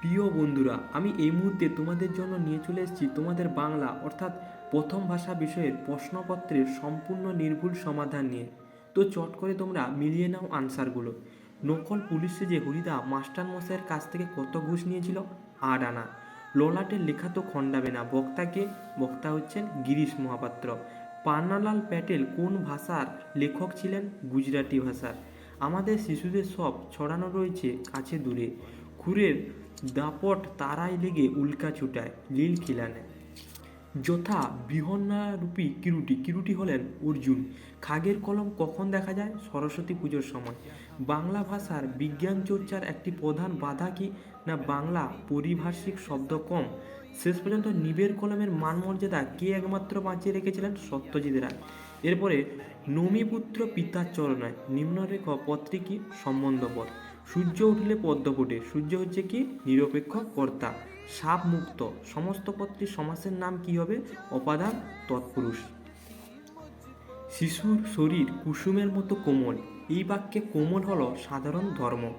প্রিয় বন্ধুরা, আমি এই মুহূর্তে তোমাদের জন্য নিয়ে চলে এসেছি তোমাদের বাংলা, অর্থাৎ প্রথম ভাষা বিষয়ের প্রশ্নপত্রের সম্পূর্ণ নির্ভুল সমাধান নিয়ে। তো চট করে তোমরা মিলিয়ে নাও আনসারগুলো। নকল পুলিশে যে হরিদা মাস্টার মশাইয়ের কাছ থেকে কত ঘুষ নিয়েছিল? আট আনা। ললাটের লেখা তো খণ্ডাবে না। বক্তাকে, বক্তা হচ্ছেন গিরিশ মহাপাত্র। পান্নালাল প্যাটেল কোন ভাষার লেখক ছিলেন? গুজরাটি ভাষার। আমাদের শিশুদের সব ছড়ানো রয়েছে কাছে দূরে। খুরের দাপট তারাই লেগে উল্কা ছুটায় লীল খিলানে। যথা বিহন্নারূপী কিরুটি কিরুটি হলেন অর্জুন। খাগের কলম কখন দেখা যায়? সরস্বতী পুজোর সময়। বাংলা ভাষার বিজ্ঞান চর্চার একটি প্রধান বাধা কি না বাংলা পরিভাষিক শব্দ কম? শেষ পর্যন্ত নিবের কলমের মান মর্যাদা কে একমাত্র বাঁচিয়ে রেখেছিলেন? সত্যজিৎ রায়। এরপরে নমিপুত্র পিতার চরণায়। নিম্নরেখ পত্রিকী কি? সম্বন্ধপদ। সূর্য উঠলে পদ্ম ফোটে। সূর্য হচ্ছে কি? নিরপেক্ষ কর্তা। সাপ মুক্ত। সমস্ত পত্রী সমাসের নাম কি হবে? অপাদান তৎপুরুষ। শিশুর শরীর কুসুমের মতো কোমল। এই বাক্যে কোমল হলো সাধারণ ধর্ম।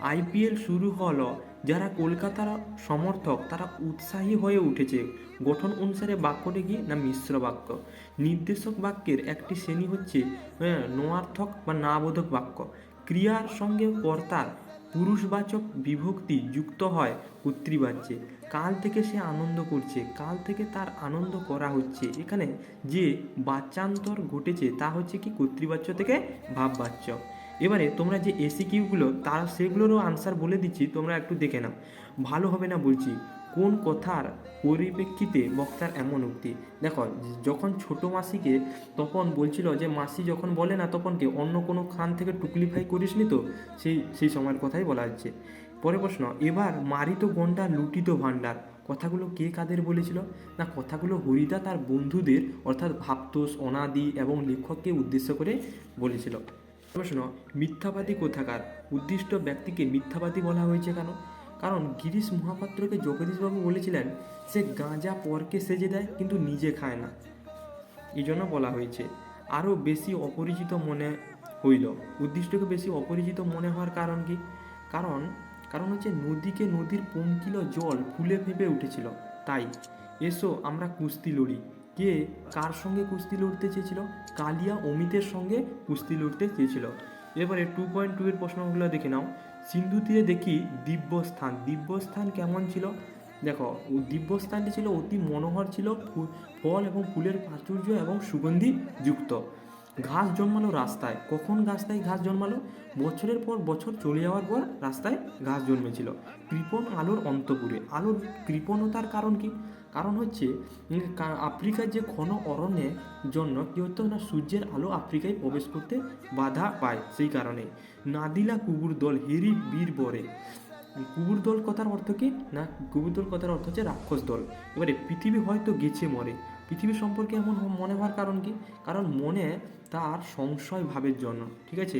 আইপিএল শুরু হলো। যারা কলকাতার সমর্থক তারা উৎসাহী হয়ে উঠেছে। গঠন অনুসারে বাক্যটি কি? না মিশ্র বাক্য। নির্দেশক বাক্যের একটি শ্রেণি হচ্ছে হ্যাঁ, নোয়ার্থক বা নাবোধক বাক্য। ক্রিয়ার সঙ্গে কর্তার পুরুষবাচক বিভক্তি যুক্ত হয় কর্তৃবাচ্যে কাল থেকে সে আনন্দ করছে, কাল থেকে তার আনন্দ করা হচ্ছে। এখানে যে বাচ্চান্তর ঘটেছে, তা হচ্ছে কি কর্তৃবাচ্য থেকে ভাববাচ্য। এবারে তোমরা যে এসি কিউগুলো তার সেগুলোরও আনসার বলে দিচ্ছি, তোমরা একটু দেখে নাও। ভালো হবে না বলছি। কোন কথার পরিপ্রেক্ষিতে বক্তার এমন উক্তি? দেখো, যখন ছোট মাসিকে তখন বলছিল যে, মাসি যখন বলে না তখনকে অন্য কোনো খান থেকে টুকলিফাই করিসনি তো? সেই সেই সময়ের কথাই বলা হচ্ছে। পরে প্রশ্ন, এবার মারিত গন্ডা লুটিত ভাণ্ডার, কথাগুলো কে কাদের বলেছিল? না, কথাগুলো হরিদা তার বন্ধুদের, অর্থাৎ ভাবতোষ অনাদি এবং লেখককে উদ্দেশ্য করে বলেছিল। প্রশ্ন, মিথ্যাবাদী কোথাকার? উদ্দিষ্ট ব্যক্তিকে মিথ্যাবাদী বলা হয়েছে কেন? কারণ গিরিশ মহাপাত্রকে জগদীশবাবু বলেছিলেন, সে গাঁজা পরকে সেজে দেয়, কিন্তু নিজে খায় না। এই জন্য বলা হয়েছে, আরও বেশি অপরিচিত মনে হইল। উদ্দিষ্টকে বেশি অপরিচিত মনে হওয়ার কারণ কি? কারণ কারণ হচ্ছে নদীকে নদীর পঙ্কিল জল ফুলে ফেঁপে উঠেছিল। তাই, এসো, আমরা কুস্তি লড়ি। কে কার সঙ্গে কুস্তি লড়তে চেয়েছিল? কালিয়া অমিতের সঙ্গে কুস্তি লড়তে চেয়েছিল। এবারে টু পয়েন্ট টু এর প্রশ্নগুলো দেখে নাও। সিন্ধু তীরে দেখি দিব্যস্থান। দিব্যস্থান কেমন ছিল? দেখো দিব্যস্থানটি ছিল অতি মনোহর ছিল ফল এবং ফুলের প্রাচুর্য এবং সুগন্ধি যুক্ত। ঘাস জন্মালো রাস্তায়। কখন রাস্তায় ঘাস জন্মালো? বছরের পর বছর চলে যাওয়ার পর রাস্তায় ঘাস জন্মেছিল। কৃপণ আলোর অন্তপুরে। আলোর কৃপণতার কারণ কি? কারণ হচ্ছে আফ্রিকার যে ঘন অরণ্যের জন্য কী হতো না, সূর্যের আলো আফ্রিকায় প্রবেশ করতে বাধা পায় সেই কারণে। নাদিলা কুকুর দল, হেরি বীর বরে কুকুর দল কথার অর্থ কি? না, কুকুর দল কথার অর্থ হচ্ছে রাক্ষস দল। এবারে, পৃথিবী হয়তো গেছে মরে। পৃথিবী সম্পর্কে এমন মনে হওয়ার কারণ কি? কারণ মনে তার সংশয় ভাবের জন্য, ঠিক আছে?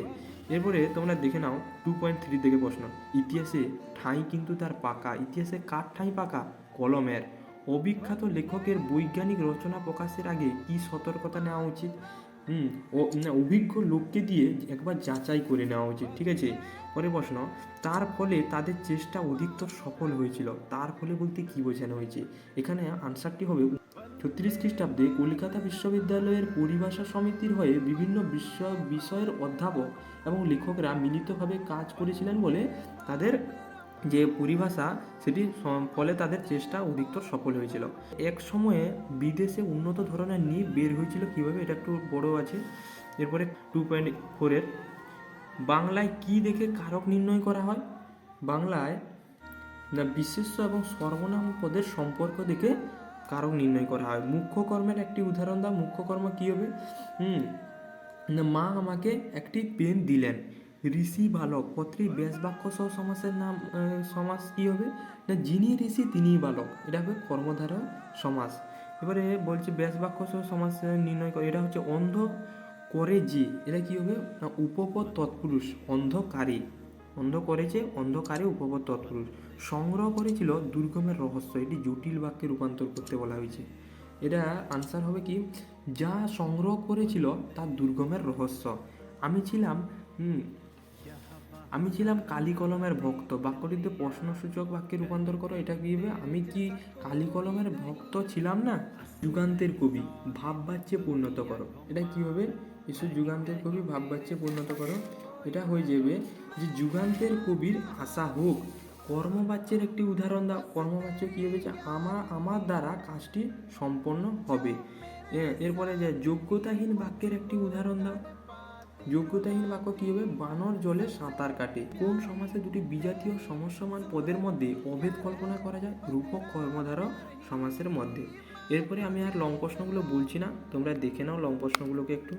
এরপরে তোমরা দেখে নাও টু পয়েন্ট থ্রি থেকে প্রশ্ন। ইতিহাসে ঠাঁই কিন্তু তার পাকা। ইতিহাসে কার ঠাঁই পাকা? কলমের। অবিখ্যাত লেখকের বৈজ্ঞানিক রচনা প্রকাশের আগে কি সতর্কতা নেওয়া উচিত? হুম, ও অভিজ্ঞ লোককে দিয়ে একবার যাচাই করে নেওয়া উচিত, ঠিক আছে? পরে প্রশ্ন, তার ফলে তাদের চেষ্টা অধিকতর সফল হয়েছিল, তার ফলে বলতে কি বোঝানো হয়েছে? এখানে আনসারটি হবে ছত্রিশ খ্রিস্টাব্দে কলকাতা বিশ্ববিদ্যালয়ের পরিভাষা সমিতির হয়ে বিভিন্ন বিশ্ব বিষয়ের অধ্যাপক এবং লেখকরা মিলিতভাবে কাজ করেছিলেন বলে তাদের যে পরিভাষা, সেটি ফলে তাদের চেষ্টা অধিকতর সফল হয়েছিল। এক সময়ে বিদেশে উন্নত ধরনের নিয়ে বের হয়েছিল কীভাবে, এটা একটু বড় আছে। এরপরে টু পয়েন্ট ফোরের বাংলায় কি দেখে কারক নির্ণয় করা হয়? বাংলায় না বিশেষ্য এবং সর্বনাম পদের সম্পর্ক দেখে কারক নির্ণয় করা হয়। মুখ্য কর্মের একটি উদাহরণ দাও, মুখ্য কর্ম কী হবে? হুম, না, মা আমাকে একটি পেন দিলেন। ঋষি বালক পত্রী ব্যাস বাক্য সহ সমাসের নাম সমাস কী হবে? না, যিনি ঋষি তিনিই বালক। এটা হবে কর্মধারা সমাস। এবারে বলছে ব্যাস বাক্য সহ সমাস নির্ণয় করে এটা হচ্ছে অন্ধ করে যে। এটা কী হবে? না, উপপদ তৎপুরুষ, অন্ধকারী। অন্ধ করেছে, অন্ধকারে উপপদ তৎপুরুষ। সংগ্রহ করেছিল দুর্গমের রহস্য। এটি জটিল বাক্যে রূপান্তর করতে বলা হয়েছে। এটা আনসার হবে কি? যা সংগ্রহ করেছিল তার দুর্গমের রহস্য। আমি ছিলাম আমি ছিলাম কালি কলমের ভক্ত। বাক্যটিতে প্রশ্নসূচক বাক্যে রূপান্তর করো, এটা কি হবে? আমি কি কালি কলমের ভক্ত ছিলাম না? যুগান্তের কবি ভাব বাচ্চে পূর্ণত করো। এটা কি হবে? এসব যুগান্তের কবি ভাব বাচ্চে পূর্ণত করো। এটা হয়ে যাবে যে যুগান্তের কবির আশা হোক, কর্মবাচ্যের একটি উদাহরণ দাও। কর্মবাচ্য কী হবে? যে আমার আমার দ্বারা কাজটি সম্পন্ন হবে। এরপরে যে যোগ্যতাহীন বাক্যের একটি উদাহরণ দাও। যোগ্যতাহীন বাক্য কী হবে? বানর জলে সাঁতার কাটে। কোন সমাসে দুটি বিজাতীয় সমস্যমান পদের মধ্যে অভেদ কল্পনা করা যায়? রূপক কর্মধারক সমাসের মধ্যে। এরপরে আমি আর লং প্রশ্নগুলো বলছি না। তোমরা দেখে নাও লং প্রশ্নগুলোকে একটু।